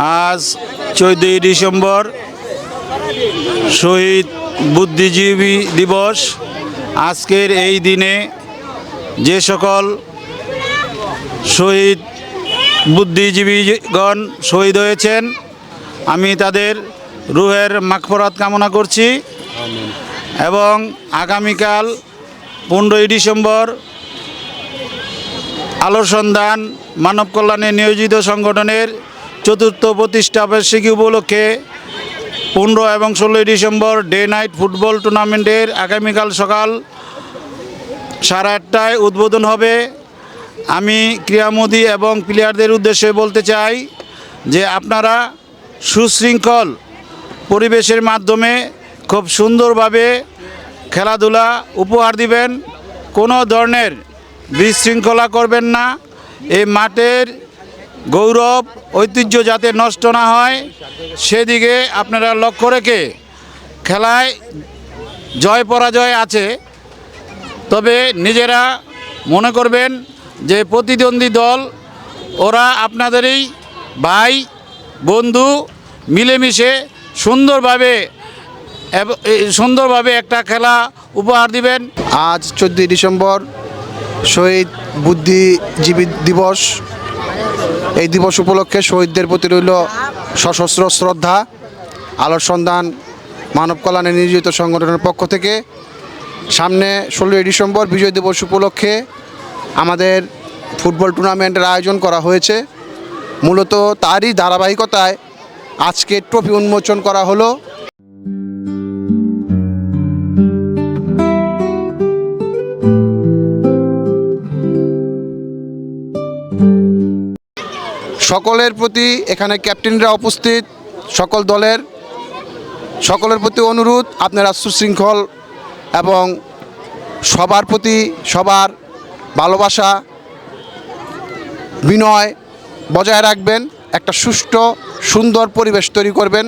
আজ চোদ্দই ডিসেম্বর শহীদ বুদ্ধিজীবী দিবস। আজকের এই দিনে যে সকল শহীদ বুদ্ধিজীবীগণ শহীদ হয়েছেন, আমি তাদের রুহের মাগফরাত কামনা করছি এবং আগামীকাল পনেরোই ডিসেম্বর আলোর সন্ধান মানব কল্যাণে নিয়োজিত সংগঠনের চতুর্থ প্রতিষ্ঠা বার্ষিকী উপলক্ষে পনেরো এবং ষোলোই ডিসেম্বর ডে নাইট ফুটবল টুর্নামেন্টের আগামীকাল সকাল সাড়ে আটটায় উদ্বোধন হবে। আমি ক্রীড়ামোদী এবং প্লেয়ারদের উদ্দেশ্যে বলতে চাই যে আপনারা সুশৃঙ্খল পরিবেশের মাধ্যমে খুব সুন্দরভাবে খেলাধুলা উপহার দিবেন। কোনো ধরনের বিশৃঙ্খলা করবেন না। এই মাঠের গৌরব, ঐতিহ্য যাতে নষ্ট না হয়, সেদিকে আপনারা লক্ষ্য রেখে খেলায় জয় পরাজয় আছে। তবে নিজেরা মনে করবেন যে প্রতিদ্বন্দ্বী দল, ওরা আপনাদেরই ভাই, বন্ধু, মিলেমিশে সুন্দরভাবে সুন্দরভাবে একটা খেলা উপহার দিবেন। আজ চোদ্দই ডিসেম্বর শহীদ বুদ্ধিজীবী দিবস। এই দিবস উপলক্ষে শহীদদের প্রতি রইল সশস্ত্র শ্রদ্ধা, আলোর সন্ধান, মানব কল্যাণে নিয়োজিত সংগঠনের পক্ষ থেকে। সামনে ষোলোই ডিসেম্বর বিজয় দিবস উপলক্ষে আমাদের ফুটবল টুর্নামেন্টের আয়োজন করা হয়েছে। মূলত তারই ধারাবাহিকতায় আজকে ট্রফি উন্মোচন করা হলো। সকলের প্রতি এখানে ক্যাপ্টেনরা উপস্থিত, সকল দলের সকলের প্রতি অনুরোধ, আপনারা সুশৃঙ্খল এবং সবার প্রতি সবার ভালোবাসা, বিনয় বজায় রাখবেন, একটা সুষ্ঠু, সুন্দর পরিবেশ তৈরি করবেন।